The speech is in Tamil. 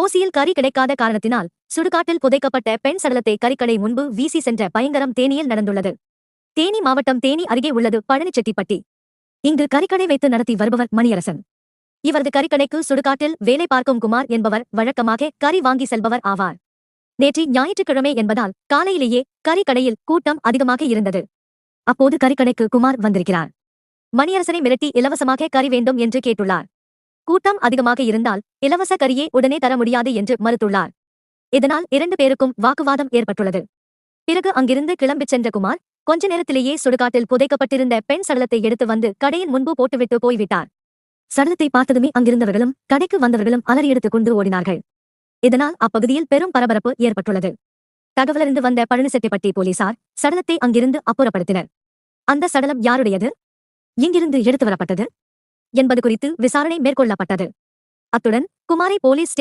ஓசியில் கறி கிடைக்காத காரணத்தினால் சுடுகாட்டில் புதைக்கப்பட்ட பெண் சடலத்தை கறிக்கடை முன்பு வீசி சென்ற பயங்கரம் தேனியில் நடந்துள்ளது. தேனி மாவட்டம் தேனி அருகே உள்ளது பழனிச்செட்டிப்பட்டி. இங்கு கறிக்கடை வைத்து நடத்தி வருபவர் மணியரசன். இவரது கறிக்கடைக்கு சுடுகாட்டில் வேலை பார்க்கும் குமார் என்பவர் வழக்கமாக கறி வாங்கி செல்பவர் ஆவார். நேற்று ஞாயிற்றுக்கிழமை என்பதால் காலையிலேயே கறிக்கடையில் கூட்டம் அதிகமாக இருந்தது. அப்போது கறிக்கடைக்கு குமார் வந்திருக்கிறார். மணியரசனை மிரட்டி இலவசமாக கறி வேண்டும் என்று கேட்டுள்ளார். கூட்டம் அதிகமாக இருந்தால் இலவச கரியை உடனே தர முடியாது என்று மறுத்துள்ளார். இதனால் இரண்டு பேருக்கும் வாக்குவாதம் ஏற்பட்டுள்ளது. பிறகு அங்கிருந்து கிளம்பிச் சென்ற குமார் கொஞ்ச நேரத்திலேயே சுடுகாட்டில் புதைக்கப்பட்டிருந்த பெண் சடலத்தை எடுத்து வந்து கடையின் முன்பு போட்டுவிட்டு போய்விட்டார். சடலத்தை பார்த்ததுமே அங்கிருந்தவர்களும் கடைக்கு வந்தவர்களும் அலறி எடுத்துக் கொண்டு ஓடினார்கள். இதனால் அப்பகுதியில் பெரும் பரபரப்பு ஏற்பட்டுள்ளது. தகவலறிந்து வந்த பழனிசெட்டிப்பட்டி போலீசார் சடலத்தை அங்கிருந்து அப்புறப்படுத்தினர். அந்த சடலம் யாருடையது? எங்கிருந்து எடுத்து வரப்பட்டது? என்பது குறித்து விசாரணை மேற்கொள்ளப்பட்டது. அத்துடன் குமாரி போலீஸ் ஸ்டேஷன்